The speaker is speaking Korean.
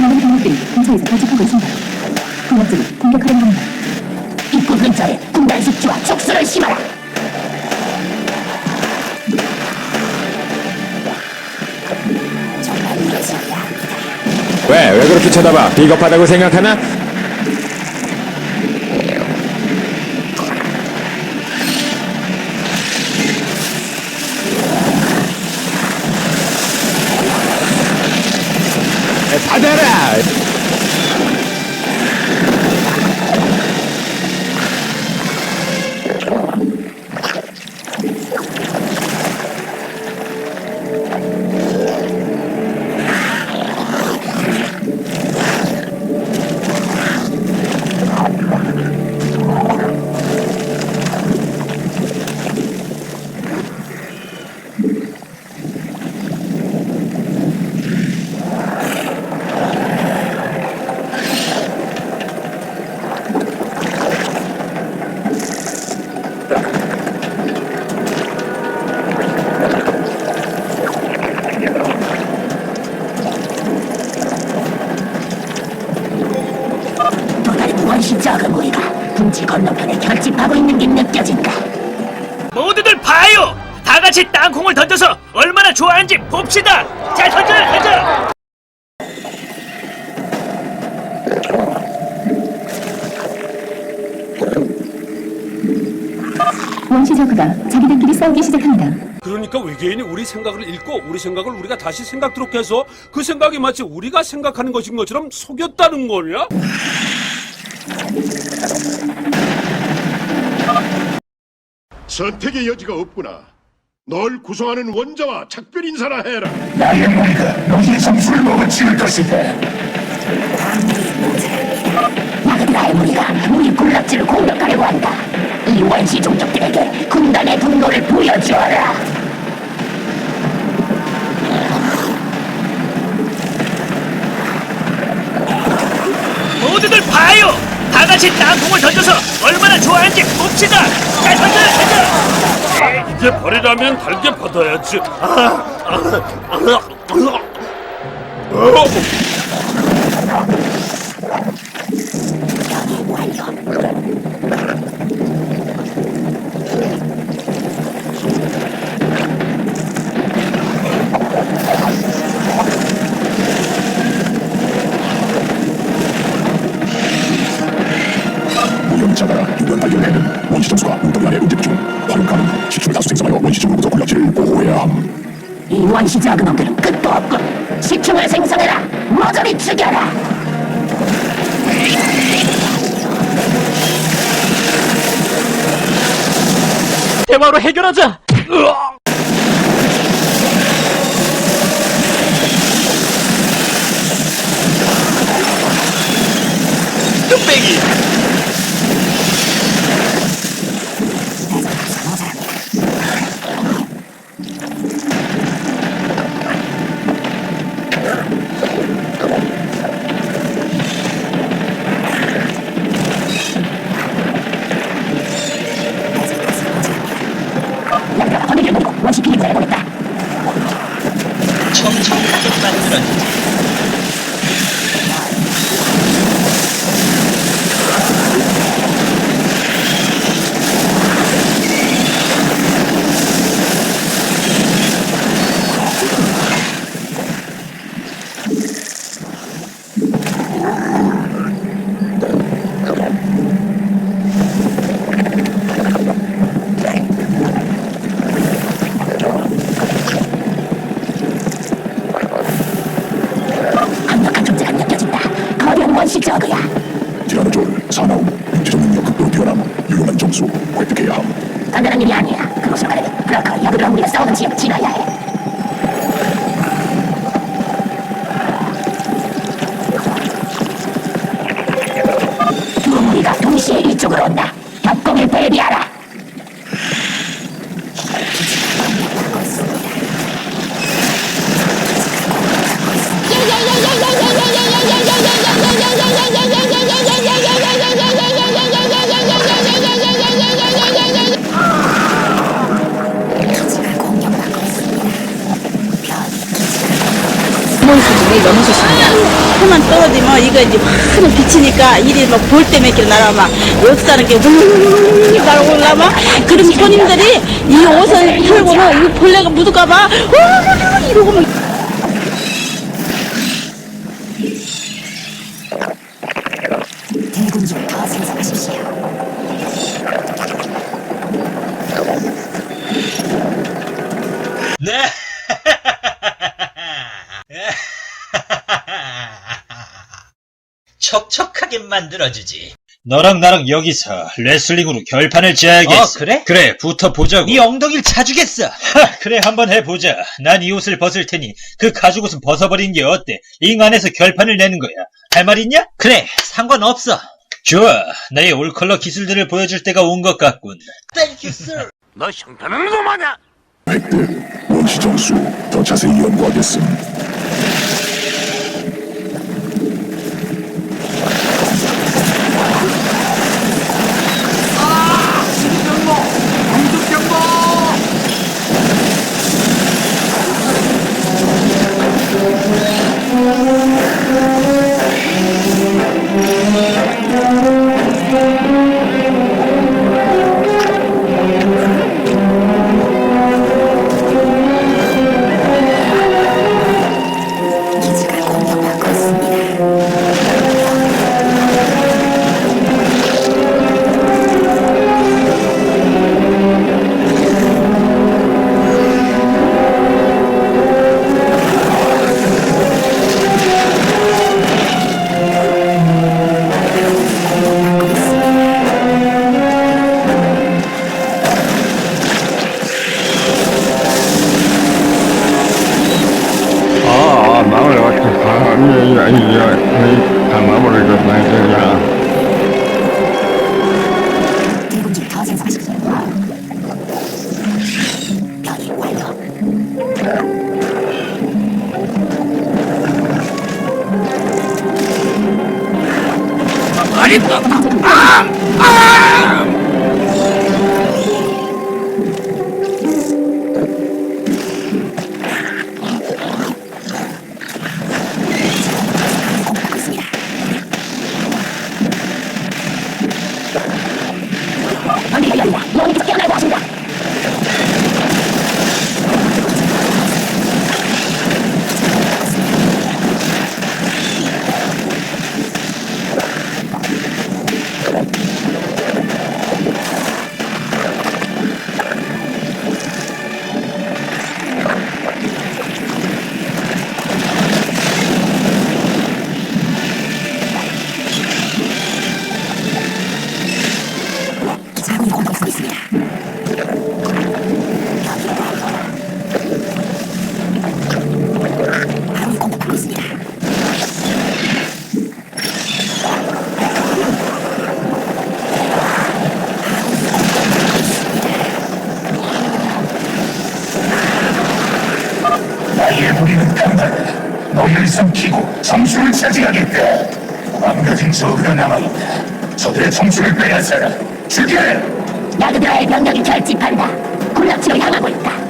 많은 병력들이 근처에서 결집하고 있습니다. 군락지를 공격하려는 겁니다. 입구 근처에 군단 숙주와 촉수를 심어라. 왜? 왜 그렇게 쳐다봐? 비겁하다고 생각하나? 원시 적은 무리가 분지 건너편에 결집하고 있는 게 느껴진다. 모두들 봐요! 다 같이 땅콩을 던져서 얼마나 좋아하는지 봅시다! 잘 던져! 던져! 원시 저그가 자기들끼리 싸우기 시작합니다. 그러니까 외계인이 우리 생각을 읽고 우리 생각을 우리가 다시 생각토록 해서 그 생각이 마치 우리가 생각하는 것인 것처럼 속였다는 거냐? 선택의 여지가 없구나. 널 구성하는 원자와 작별 인사나 해라. 나의 무리가 너희의 점수를 먹어치울 것이다. 나그라의 무리가 우리 군락지를 공격하려고 한다. 이 원시 종족들에게 군단의 분노를 보여주어라. 모두들 봐요! 다 같이 땅콩을 던져서 얼마나 좋아하는지 봅시다! 잘 던져! 던져! 이제 버리라면 달게 받아야지. 아, 아, 아, 아, 어? 시 작은 놈들은 끝도 없군. 식충을 생성해라. 모조리 죽여라. 대화로 해결하자! 뚝배 저그야. 티라노졸 사나움 육체적 능력 극도로 뛰어남 유용한 점수 획득해야 함 간단한 일이 아니야. 그곳으로 가려면 브라커, 야그랑 우리가 싸우는 지역을 지나야 해. 해만 떨어지면 이거 이제 확 비치니까 일이 막 볼때몇개 날아 막 역사는 게 훌훌 날아올라 막 그럼 손님들이 이 옷을 풀고는 이 벌레가 묻을까봐 우 이러고 막 대군 좀 더 생성하십시오. 네. 척척하게 만들어주지. 너랑 나랑 여기서 레슬링으로 결판을 지어야겠어. 어, 그래? 그래, 붙어 보자고. 네 엉덩이를 차주겠어. 하, 그래, 한번 해보자. 난 이 옷을 벗을 테니 그 가죽 옷은 벗어버리는 게 어때? 잉 안에서 결판을 내는 거야. 할 말 있냐? 그래, 상관없어. 좋아. 나의 올컬러 기술들을 보여줄 때가 온 것 같군. 너 형편없는 놈 아냐? 백대 원시 정수 더 자세히 연구하겠음. 나의 무리는 강하다. 너희를 삼키고 점수를 차지하겠다. 망가진 저그가 남아있다. 저들의 점수를 빼앗아라. 죽여라! 나그들의 병력이 결집한다. 군락지로 향하고 있다.